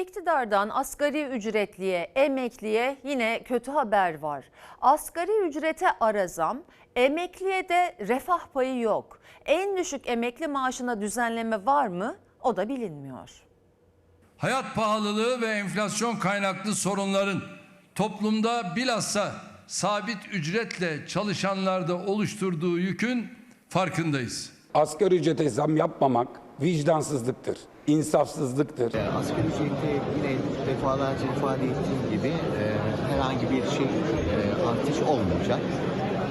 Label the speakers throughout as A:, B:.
A: İktidardan asgari ücretliye, emekliye yine kötü haber var. Asgari ücrete ara zam, emekliye de refah payı yok. En düşük emekli maaşına düzenleme var mı? O da bilinmiyor.
B: Hayat pahalılığı ve enflasyon kaynaklı sorunların toplumda bilhassa sabit ücretle çalışanlarda oluşturduğu yükün farkındayız.
C: Asgari ücrete zam yapmamak vicdansızlıktır, insafsızlıktır.
D: Asgari ücrette yine defalarca ifade ettiğim gibi e, herhangi bir şey e, artış olmayacak.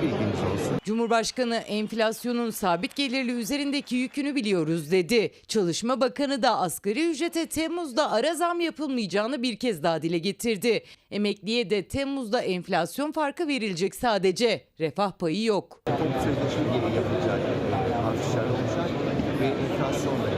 D: Bilginiz olsun.
E: Cumhurbaşkanı enflasyonun sabit gelirli üzerindeki yükünü biliyoruz dedi. Çalışma Bakanı da asgari ücrete Temmuz'da ara zam yapılmayacağını bir kez daha dile getirdi. Emekliye de Temmuz'da enflasyon farkı verilecek sadece. Refah payı yok.
D: Toplu sözleşme gereği yapılacak e, artışlar olacak ve enflasyonla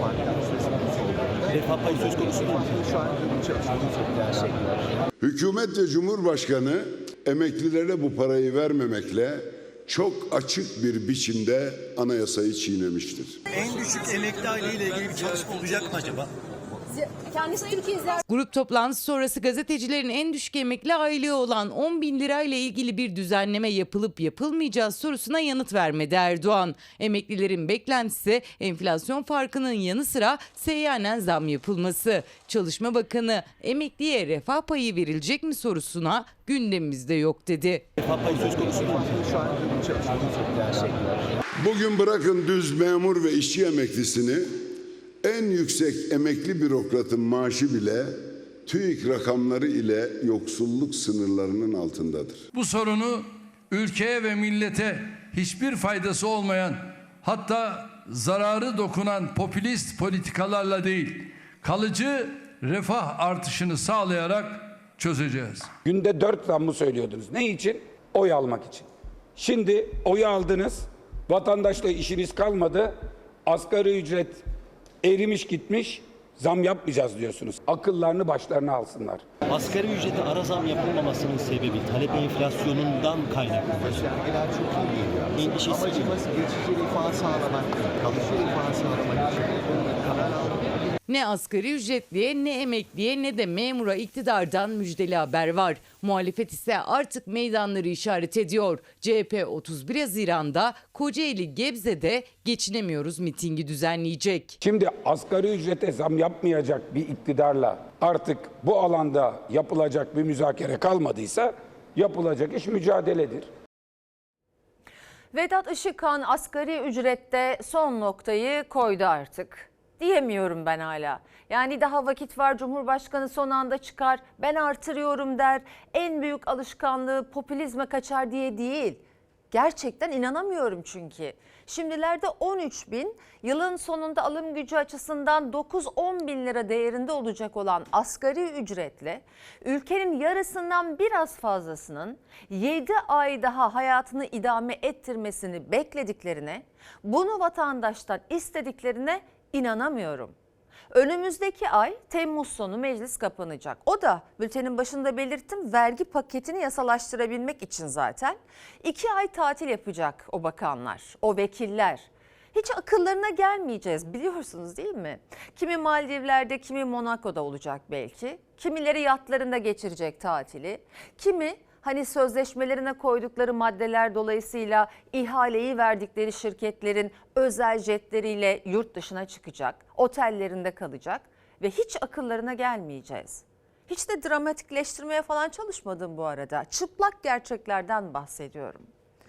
D: farklı söz konusu olduğunda
F: Refah payı söz konusu değil.
D: şu an ürün çalışmamız gerçekler.
G: Hükümet ve Cumhurbaşkanı emeklilere bu parayı vermemekle çok açık bir biçimde anayasayı çiğnemiştir.
F: En düşük emekli aileyle ilgili bir çalışma olacak mı acaba?
H: Kendisi Türkiye
E: Grup toplantısı sonrası gazetecilerin en düşük emekli aylığı olan 10 bin lirayla ilgili bir düzenleme yapılıp yapılmayacağı sorusuna yanıt vermedi Erdoğan. Emeklilerin beklentisi enflasyon farkının yanı sıra seyyanen zam yapılması. Çalışma Bakanı emekliye refah payı verilecek mi sorusuna gündemimizde yok dedi.
F: Refah payı söz konusu değil.
D: Şu an ürün çalışmamız gerçekler.
G: Bugün bırakın düz memur ve işçi emeklisini en yüksek emekli bürokratın maaşı bile TÜİK rakamları ile yoksulluk sınırlarının altındadır.
B: Bu sorunu ülkeye ve millete hiçbir faydası olmayan hatta zararı dokunan popülist politikalarla değil kalıcı refah artışını sağlayarak çözeceğiz.
C: Günde dört zam mı söylüyordunuz? Ne için? Oy almak için. Şimdi oyu aldınız, vatandaşla işiniz kalmadı, asgari ücret erimiş gitmiş, zam yapmayacağız diyorsunuz. Akıllarını başlarına alsınlar.
F: Asgari ücrete ara zam yapılmamasının sebebi talep enflasyonundan kaynaklı.
D: Göstergeler çok iyi geliyor.
F: Endişesi
D: Amacımız geçici refah sağlamak kalıcı refah sağlamak için.
E: Ne asgari ücretliye ne emekliye ne de memura iktidardan müjdeli haber var. Muhalefet ise artık meydanları işaret ediyor. CHP 31 Haziran'da Kocaeli Gebze'de geçinemiyoruz mitingi düzenleyecek.
C: Şimdi asgari ücrete zam yapmayacak bir iktidarla artık bu alanda yapılacak bir müzakere kalmadıysa yapılacak iş mücadeledir.
A: Vedat Işıkhan asgari ücrette son noktayı koydu artık. Diyemiyorum ben hala. Yani daha vakit var Cumhurbaşkanı son anda çıkar ben artırıyorum der. En büyük alışkanlığı popülizme kaçar diye değil. Gerçekten inanamıyorum çünkü. Şimdilerde 13 bin, yılın sonunda alım gücü açısından 9-10 bin lira değerinde olacak olan asgari ücretle ülkenin yarısından biraz fazlasının 7 ay daha hayatını idame ettirmesini beklediklerine, bunu vatandaştan istediklerine inanamıyorum. Önümüzdeki ay Temmuz sonu meclis kapanacak. O da bültenin başında belirttim vergi paketini yasalaştırabilmek için zaten. iki ay tatil yapacak o bakanlar, o vekiller. Hiç akıllarına gelmeyeceğiz biliyorsunuz değil mi? Kimi Maldivler'de, kimi Monaco'da olacak belki. Kimileri yatlarında geçirecek tatili. Kimi hani sözleşmelerine koydukları maddeler dolayısıyla ihaleyi verdikleri şirketlerin özel jetleriyle yurt dışına çıkacak, otellerinde kalacak ve hiç akıllarına gelmeyeceğiz. Hiç de dramatikleştirmeye falan çalışmadım bu arada. Çıplak gerçeklerden bahsediyorum.